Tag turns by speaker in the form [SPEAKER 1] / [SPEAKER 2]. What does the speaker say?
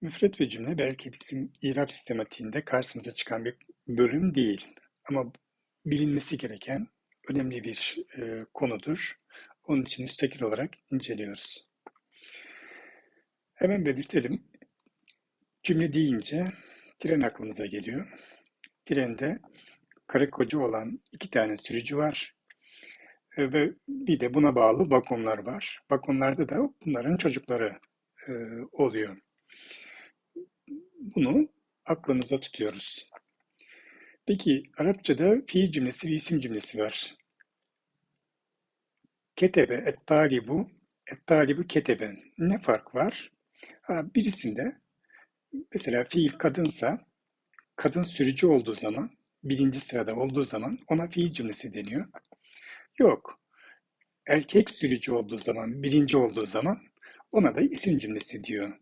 [SPEAKER 1] Müfret ve cümle belki bizim İrab sistematiğinde karşımıza çıkan bir bölüm değil. Ama bilinmesi gereken önemli bir e, konudur. Onun için müstakil olarak inceliyoruz. Hemen belirtelim. Cümle deyince tren aklımıza geliyor. Trende karı koca olan iki tane sürücü var. E, ve bir de buna bağlı vagonlar var. Vagonlarda da bunların çocukları e, oluyor. Bunu aklımıza tutuyoruz. Peki Arapçada fiil cümlesi ve isim cümlesi var. Ketebe et talibu et talibu keteben. Ne fark var? Ha, birisinde mesela fiil kadınsa kadın sürücü olduğu zaman birinci sırada olduğu zaman ona fiil cümlesi deniyor. Yok. Erkek sürücü olduğu zaman, birinci olduğu zaman ona da isim cümlesi diyor.